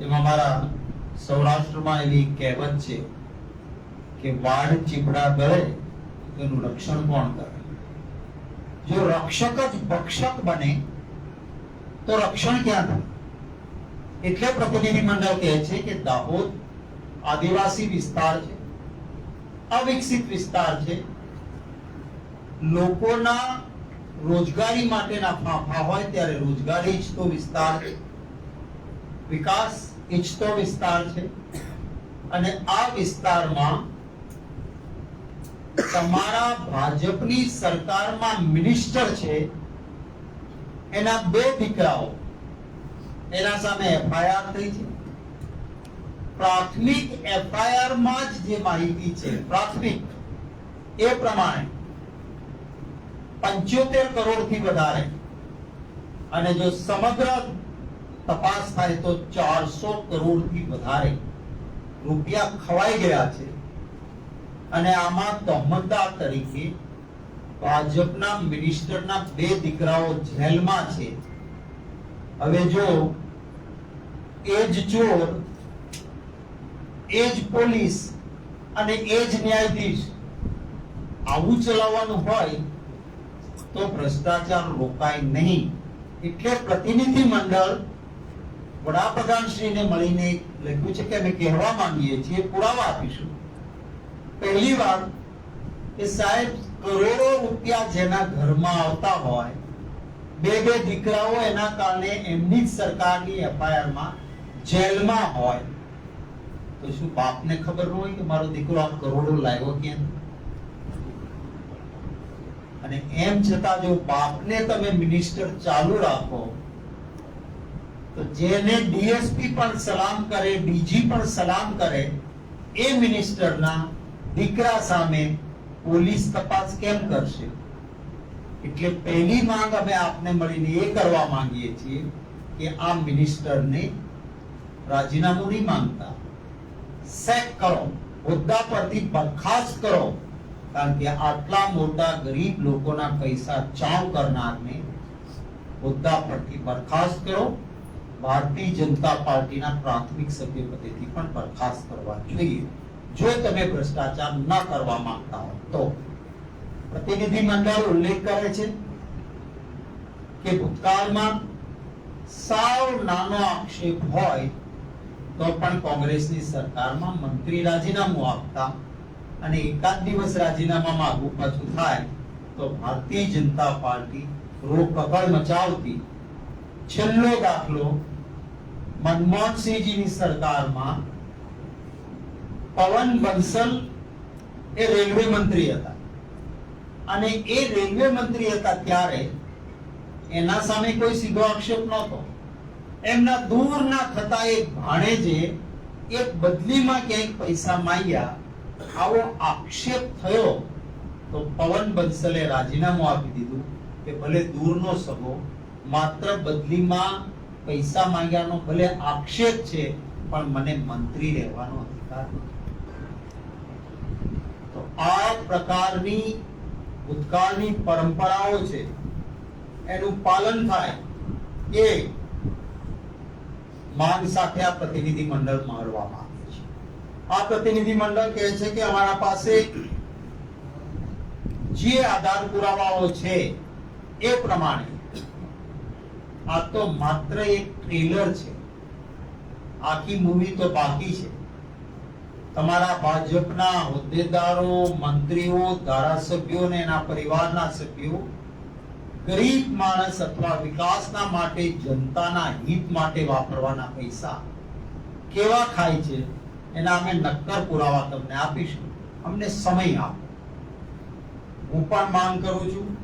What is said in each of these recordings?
એમાં મારા સૌરાષ્ટ્રમાં એવી કહેવત છે કે વાડ ચીપડા ગળે એનું રક્ષણ કોણ કરે? જો રક્ષક જ ભક્ષક બને, તો રક્ષણ ક્યાં થાય? એટલે પ્રતિનિધિ મંડળ કહે છે કે દાહોદ આદિવાસી વિસ્તાર છે, અવિકસિત વિસ્તાર છે. લોકોના રોજગારી માટેના ફાંફા હોય ત્યારે રોજગારી ઈચ્છતો વિસ્તાર છે. વિકાસ ઈચ્છતો વિસ્તાર છે. અને આ વિસ્તારમાં તમારા ભાજપની સરકારમાં મિનિસ્ટર છે. એના બે દીકરાઓ. એના સામે એફઆઈઆર થઈ છે. પ્રાથમિક એફઆઈઆરમાં જ જે માહિતી છે, પ્રાથમિક, એ પ્રમાણે પંચોતેર કરોડથી વધારે. અને જો સમગ્ર તપાસ થાય તો ચારસો કરોડથી વધારે રૂપિયા ખવાઈ ગયા છે. અને આમાં તહમતદાર તરીકે ભાજપના મિનિસ્ટરના બે દીકરાઓ જેલમાં છે. હવે જો એ જ ચોર, એ જ પોલીસ અને એ જ ન્યાયાધીશ આવું ચલાવવાનું હોય તો ભ્રષ્ટાચાર રોકાય નહીં. એટલે પ્રતિનિધિ મંડળ વડાપ્રધાનશ્રીને મળીને લખ્યું છે કે અમે કહેવા માંગીએ છીએ, પુરાવા આપીશું. પહેલી વાર કે સાહેબ, કરોડો રૂપિયા જેના ઘરમાં આવતા હોય, બે બે દીકરાઓ એના કારણે એમની જ સરકારની એફઆઈઆરમાં જેલમાં હોય. તો શું બાપને ખબર ન હોય કે મારો દીકરો આ કરોડો લાવ્યો કેમ? અને એમ છતાં જો બાપને તમે મિનિસ્ટર ચાલુ રાખો તો જેને ડીએસપી પણ સલામ કરે ડીજી પણ સલામ કરે એ મિનિસ્ટરના દીકરા સામે પોલીસ તપાસ કેમ કરશે એટલે પહેલી માંગ અમે આપને મળીને એ કરવા માંગીએ છીએ કે આ મિનિસ્ટરને રાજીનામું નહીં માંગતા સેક કરો હોદ્દા પરથી બરખાસ્ત કરો કારણ કે આટલા મોટા ગરીબ લોકોના પૈસા ચાવ કરનારને હોદ્દા પરથી બરખાસ્ત કરો ભારતીય જનતા પાર્ટીના પ્રાથમિક સભ્ય પદેથી પણ બરખાસ્ત કરવા જોઈએ. જો તમે ભ્રષ્ટાચાર ન કરવા માંગતા હો તો. પ્રતિનિધિ મંડળ ઉલ્લેખ કરે છે કે ભૂતકાળમાં સાવ નાનો આક્ષેપ હોય તો પણ કોંગ્રેસની સરકારમાં મંત્રી રાજીનામું આપતા અને એકાદ દિવસ રાજીનામામાં માંગવું પાછું થાય તો ભારતીય જનતા પાર્ટી રોકકળ મચાવતી છેલ્લો દાખલો મનમોહનસિંહજીની સરકારમાં પવન બંસલ એ રેલવે મંત્રી હતા. અને એ રેલવે મંત્રી હતા ત્યારે એના સામે કોઈ સીધો આક્ષેપ નહોતો. એમના દૂરના થતા એક ભાણેજે એક બદલીમાં ક્યાંક પૈસા માંગ્યા. આવો આક્ષેપ થયો તો પવન બંસલે રાજીનામું આપી દીધું કે ભલે દૂરનો સગો માત્ર બદલીમાં પૈસા માંગ્યાનો ભલે આક્ષેપ છે, પણ મને મંત્રી રહેવાનો અધિકાર તો આ પ્રકારની ભૂતકાળની પરંપરાઓ છે. એનું પાલન થાય એ માંગ સાથે આ પ્રતિનિધિ મંડળ મારવામાં આવે છે. આ પ્રતિનિધિ મંડળ કહે છે કે અમારા પાસે જે આધાર પુરાવાઓ છે, એ પ્રમાણે આ તો માત્ર એક ટ્રેલર છે. આખી મૂવી તો બાકી છે. તમારા ભાજપના હોદ્દેદારો, મંત્રીઓ, ધારાસભ્યો અને એના પરિવારના સભ્યો, ગરીબ માણસ અથવા વિકાસના માટે, જનતાના હિત માટે વાપરવાના પૈસા કેવા ખાય છે, એના અમે નક્કર પુરાવા તમને આપીશું. અમને સમય આપો. હું પણ માંગ કરું છું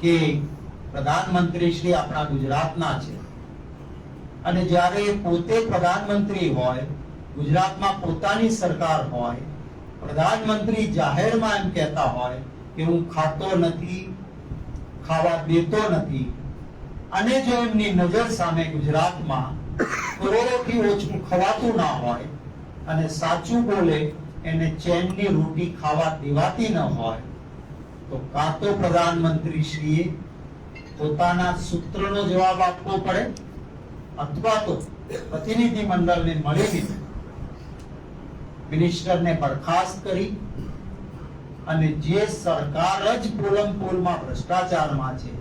કે પ્રધાનમંત્રી શ્રી આપણા ગુજરાતના છે. અને જ્યારે પોતે પ્રધાનમંત્રી હોય, ગુજરાતમાં પોતાની સરકાર હોય, પ્રધાનમંત્રી જાહેરમાં એમ કહેતા હોય કે હું ખાતો નથી, ખાવા દેતો નથી, અને જો એમની નજર સામે ગુજરાતમાં કરોડોથી ઓછું ખવાતું ના હોય, અને સાચું બોલે એને ચેનની રોટી ખાવા દેવાતી ન હોય, તો કાં તો પ્રધાનમંત્રી શ્રીએ પોતાના સૂત્રનો જવાબ આપવો પડે અથવા તો પ્રતિનિધિ મંડળને મળીને મિનિસ્ટરને બરખાસ્ત કરી અને જે સરકાર જ પોલમ પોલમાં ભ્રષ્ટાચારમાં છે,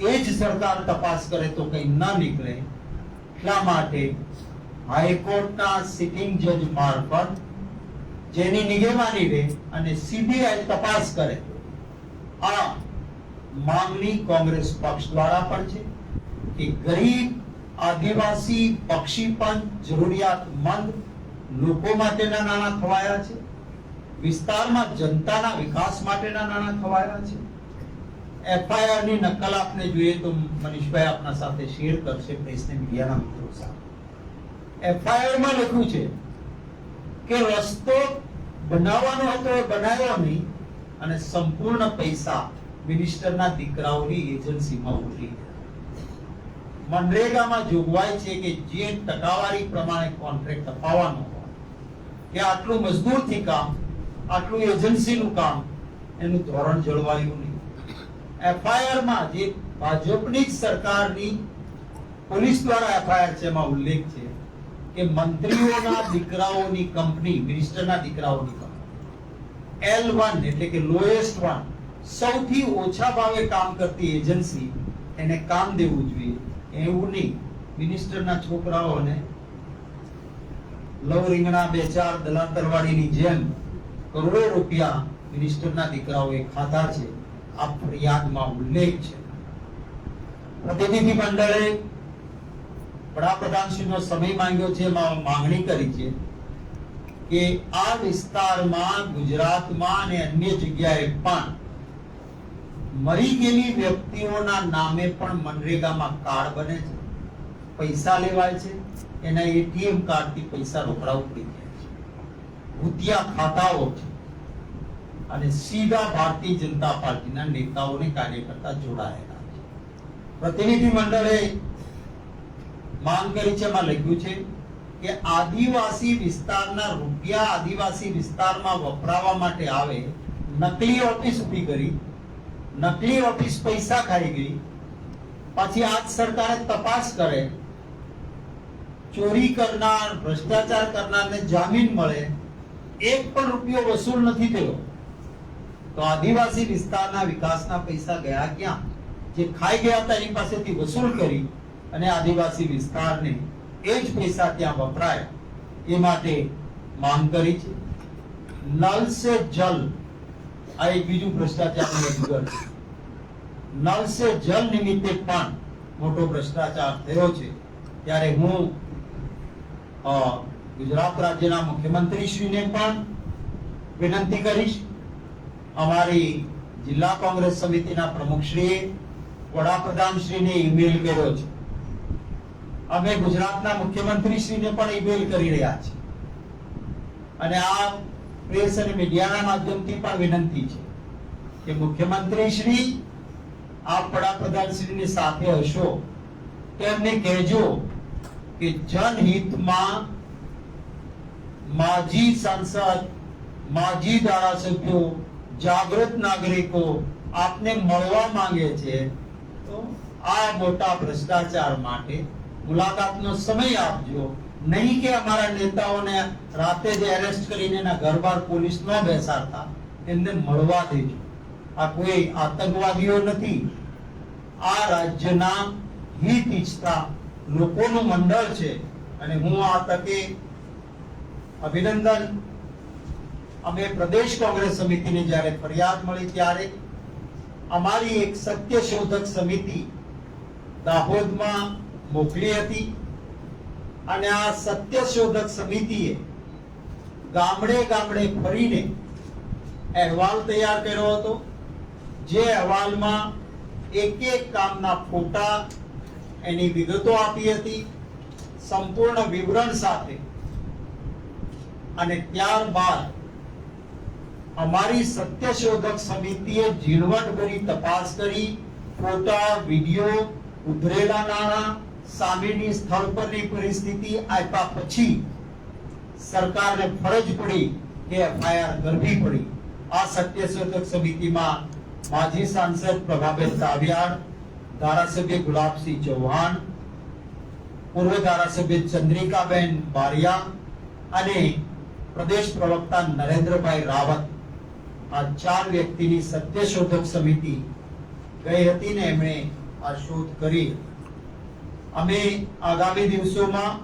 એ જ સરકાર તપાસ કરે તો કંઈ ન નીકળે, એટલા માટે હાઈકોર્ટના સિટિંગ જજ મારફત જેની નિગેવાની રહે અને સીબીઆઈ તપાસ કરે. માંગણી કોંગ્રેસ પક્ષ દ્વારા પણ છે કે ગરીબ, આદિવાસી, પક્ષી પણ જરૂરિયાતમંદ લોકો માટેના નાણાં ખવાયા છે. વિસ્તારમાં જનતાના વિકાસ માટેના નાણાં ખવાયા છે. એફઆઈઆરની નકલ આપને જોઈએ તો મનીષભાઈ આપના સાથે શેર કરશે પ્રેસને મીડિયાના મિત્રો સાથે. એફઆઈઆરમાં લખ્યું છે કે રસ્તો બનાવવાનો હતો, બનાવ્યો નહીં અને સંપૂર્ણ પૈસા મિનિસ્ટરના દીકરાઓની એજન્સીમાં ઉતરી મનરેગામાં જોગવાઈ છે કે જે ટકાવારી પ્રમાણે કોન્ટ્રાક્ટ અપાવવાનો કે આટલું મજદૂરથી કામ, આટલું એજન્સીનું કામ, એનું ધોરણ જળવાયું નહીં. એફઆઈઆરમાં જે ભાજપની જ સરકારની પોલીસ દ્વારા એફઆઈઆર છે, એમાં ઉલ્લેખ છે કે મંત્રીઓના દીકરાઓની કંપની, મિનિસ્ટરના દીકરાઓની કંપની એલ વન એટલે કે લોએસ્ટ વન સૌથી ઓછા ભાવે કામ કરતી એજન્સી એને કામ દેવું જોઈએ. એવું નહીં. મિનિસ્ટરના છોકરાઓને લવ રીંગણા બે ચાર દલાતરવાડીની જેમ કરોડો રૂપિયા મિનિસ્ટરના દીકરાઓએ ખાધા છે. આ ફરિયાદમાં ઉલ્લેખ છે. પ્રતિનિધિ મંડળે વડાપ્રધાનશ્રીનો સમય માંગ્યો છે. એમાં માંગણી કરી છે કે આ વિસ્તારમાં ગુજરાતમાં અને અન્ય જગ્યાએ પણ મરી ગયેલી વ્યક્તિઓના નામે પણ મનરેગામાં કાર્ડ બને છે. પૈસા લેવાય છે. એના એટીએમ કાર્ડથી પૈસા રોકડા ઉપડી જાય છે. ભૂતિયા ખાતાઓ છે. અને સીધા ભારતીય જનતા પાર્ટીના નેતાઓને કાર્યકર્તા જોડાયેલા છે. પ્રતિનિધિ મંડળે માંગ કરી છે, એમાં લખ્યું છે કે આદિવાસી વિસ્તારના રૂપિયા આદિવાસી વિસ્તારમાં વપરાવા માટે આવે, નકલી ઓફિસ ઊભી કરી નકલી ઓફિસ પૈસા ખાઈ ગઈ. પછી આજ સરકારે તપાસ કરે. ચોરી કરનાર, ભ્રષ્ટાચાર કરનારને જામીન મળે. એક પણ રૂપિયો વસૂલ નથી થયો. તો આદિવાસી વિસ્તારના વિકાસના પૈસા ગયા ક્યાં? જે ખાઈ ગયા હતા એની પાસેથી વસૂલ કરી અને આદિવાસી વિસ્તારને એ જ પૈસા ત્યાં વપરાય. એ માટે માંગ કરી છે. નલ સે જલ. આ એક બીજું ભ્રષ્ટાચારનું અધિકાર છે નલ સે જલ નિમિત્તે પણ મોટો ભ્રષ્ટાચાર થયો છે. ત્યારે હું ગુજરાત રાજ્યના મુખ્યમંત્રીશ્રીને પણ વિનંતી કરીશ. અમારી જિલ્લા કોંગ્રેસ સમિતિના પ્રમુખશ્રીએ વડાપ્રધાન શ્રીને ઈમેલ કર્યો છે. અમે ગુજરાતના મુખ્યમંત્રી શ્રીને પણ ઈમેલ કરી રહ્યા છીએ. અને આ પ્રેસ અને મીડિયાના માધ્યમથી પણ વિનંતી છે કે મુખ્યમંત્રી શ્રી આપ વડાપ્રધાનશ્રીની સાથે હશો તેમને કહેજો કે જનહિતમાં માજી સાંસદ, માજી ધારાસભ્યો, જાગૃત નાગરિકો આપને મળવા માંગે છે તો આ મોટા ભ્રષ્ટાચાર માટે મુલાકાતનો સમય આપજો. નહીં કે અમારા નેતાઓને રાતે જે એરેસ્ટ કરીને એના ઘર બહાર પોલીસ ન બેસાડતા, એમને મળવા દેજો. આ કોઈ આતંકવાદીઓ નથી. આ રાજ્યના હિત ઈચ્છતા લોકોનું મંડળ છે. અને હું આ તકે અભિનંદન. અમે પ્રદેશ કોંગ્રેસ સમિતિને જ્યારે ફરિયાદ મળી ત્યારે અમારી એક સત્ય શોધક સમિતિ દાહોદમાં મોકલી હતી. અને આ સત્ય શોધક સમિતિએ ગામડે ગામડે ફરીને અહેવાલ તૈયાર કર્યો હતો, જે અહેવાલમાં એક એક કામના ફોટા એની વિગતો આપી હતી, સંપૂર્ણ વિવરણ સાથે. અને ત્યારબાદ અમારી સત્ય શોધક સમિતિએ ઝીણવટભરી તપાસ કરી, ફોટા, વીડિયો, ઉધરેલા નાણાં સામેની સ્થળ પરની પરિસ્થિતિ આપ્યા પછી સરકારને ફરજ પડી કે એફઆઈઆર કરવી પડી. આ સત્ય શોધક સમિતિમાં માજી સાંસદ પ્રભાબેન તાવિયાર ધારાસભ્ય ગુલાબસિંહ ચૌહાણ, પૂર્વ ધારાસભ્ય ચંદ્રિકાબેન બારિયા અને પ્રદેશ પ્રવક્તા નરેન્દ્રભાઈ રાવત. આ ચાર વ્યક્તિની સત્યશોધક સમિતિ ગઈ હતી ને એમણે આ શોધ કરી. અમે આગામી દિવસોમાં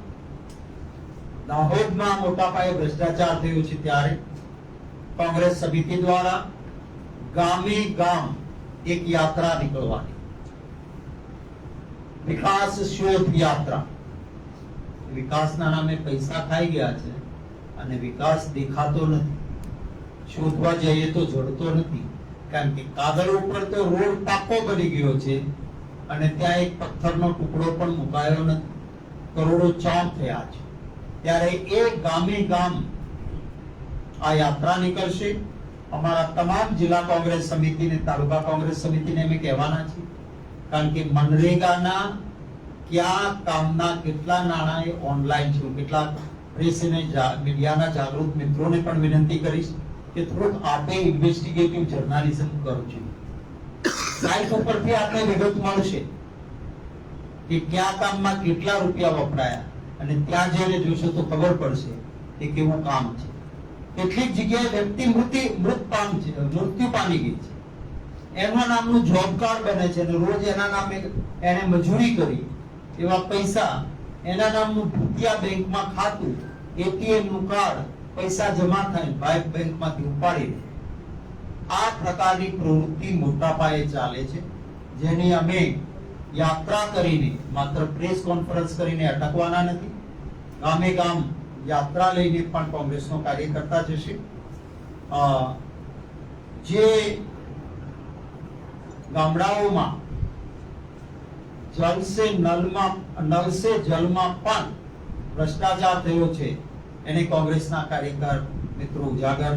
દાહોદમાં મોટા પાયે ભ્રષ્ટાચાર થયો છે ત્યારે કોંગ્રેસ સમિતિ દ્વારા ગામે ગામ એક યાત્રા નીકળવાની. વિકાસ શોધ યાત્રા. વિકાસના નામે પૈસા ખાઈ ગયા છે અને વિકાસ દેખાતો નથી. શોધવા જઈએ તો જડતો નથી. કારણ કે કાગળ ઉપર તો રોડ પાકો બની ગયો છે. અને ત્યાં એક પથ્થરનો ટુકડો પણ મુકાયો નથી કરોડો ચામ થયા છે. ત્યારે એ ગામે ગામ આ યાત્રા નીકળશે. અમારા તમામ જિલ્લા કોંગ્રેસ સમિતિને તાલુકા કોંગ્રેસ સમિતિને અમે કહેવાના છીએ. કારણ કે મનરેગાના કયા કામના કેટલા નાણાં એ ઓનલાઈન છે કેટલા પ્રેસ મીડિયાના જાગૃત મિત્રોને પણ વિનંતી કરીશ કે થોડુંક આપે ઇન્વેસ્ટિગેટિવ જર્નાલિઝમ કરવું છો સાઇટ ઉપરથી આપણે વિગત મળશે કે કયા કામમાં કેટલા રૂપિયા વપરાયા અને ત્યાં જઈને જોશો તો ખબર પડશે કે કેવું કામ છે. કેટલીક જગ્યાએ વ્યક્તિ મૃત્યુ મૃત પામ છે, મૃત્યુ પામી ગઈ છે. એના નામનું જોબ કાર્ડ બને છે અને રોજ એના નામે એને મજૂરી કરી. એવા પૈસા એના નામનું ભૂતિયા બેંકમાં ખાતું એટીએમનું કાર્ડ પૈસા જમા થાય બેંકમાંથી ઉપાડી લે આ પ્રકારની પ્રવૃત્તિ મોટા પાયે ચાલે છે, જેની અમે યાત્રા કરીને, માત્ર પ્રેસ કોન્ફરન્સ કરીને અટકવાના નથી. ગામે ગામ યાત્રા લઈને પણ કોંગ્રેસનો કાર્ય કરતા જશે જે ગામડાઓમાં જલસે નલમાં, નલસે જલમાં પણ ભ્રષ્ટાચાર થયો છે, એને કોંગ્રેસના કાર્યકર મિત્રો ઉજાગર